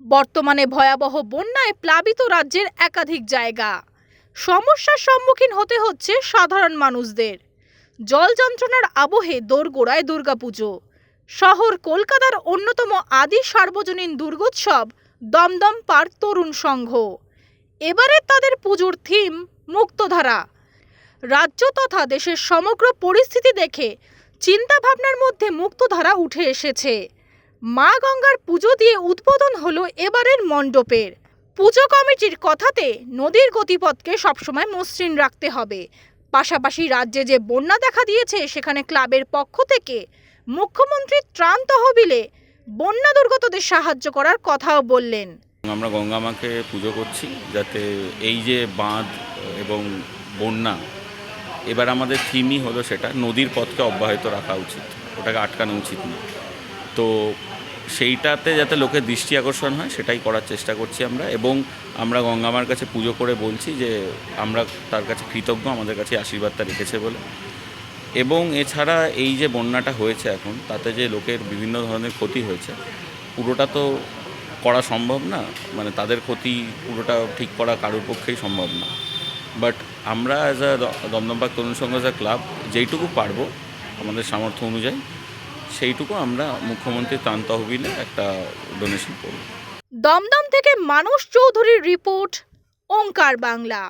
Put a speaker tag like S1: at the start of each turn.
S1: বর্তমানে ভয়াবহ বন্যায় প্লাবিত রাজ্যের একাধিক জায়গা। সমস্যার সম্মুখীন হতে হচ্ছে সাধারণ মানুষদের। জল যন্ত্রণার আবহে দোরগোড়ায় দুর্গাপুজো। শহর কলকাতার অন্যতম আদি সার্বজনীন দুর্গোৎসব দমদম পার তরুণ সংঘ। এবারে তাদের পুজোর থিম মুক্তধারা। রাজ্য তথা দেশের সমগ্র পরিস্থিতি দেখে চিন্তাভাবনার মধ্যে মুক্তধারা উঠে এসেছে। মা গঙ্গার পুজো দিয়ে উদ্বোধন হলো এবারের মণ্ডপের। পুজো কমিটির কথাতে নদীর গতিপথকে সবসময় মসৃণ রাখতে হবে। পাশাপাশি রাজ্যে যে বন্যা দেখা দিয়েছে, সেখানে ক্লাবের পক্ষ থেকে মুখ্যমন্ত্রীর ত্রাণ তহবিলে বন্যা দুর্গতদের সাহায্য করার কথাও বললেন।
S2: আমরা গঙ্গা মাকে পুজো করছি যাতে এই যে বাঁধ এবং বন্যা, এবার আমাদের থিমই হলো সেটা নদীর পথকে অব্যাহত রাখা উচিত, ওটাকে আটকানো উচিত না। তো সেইটাতে যাতে লোকের দৃষ্টি আকর্ষণ হয়, সেটাই করার চেষ্টা করছি আমরা। এবং আমরা গঙ্গা মার কাছে পুজো করে বলছি যে, আমরা তার কাছে কৃতজ্ঞ, আমাদের কাছে আশীর্বাদটা রেখেছে বলে। এবং এছাড়া এই যে বন্যাটা হয়েছে এখন, তাতে যে লোকের বিভিন্ন ধরনের ক্ষতি হয়েছে, পুরোটা তো করা সম্ভব না। মানে তাদের ক্ষতি পুরোটা ঠিক করা কারোর পক্ষেই সম্ভব না। বাট আমরা as a Dumdumbag Tarun Sangha as a club যেইটুকু পারব, আমাদের সামর্থ্য অনুযায়ী সেইটুকু আমরা মুখ্যমন্ত্রীর ত্রাণ তহবিলে একটা ডোনেশন করব।
S1: দমদম থেকে মানুষ চৌধুরীর রিপোর্ট ওঙ্কার বাংলা।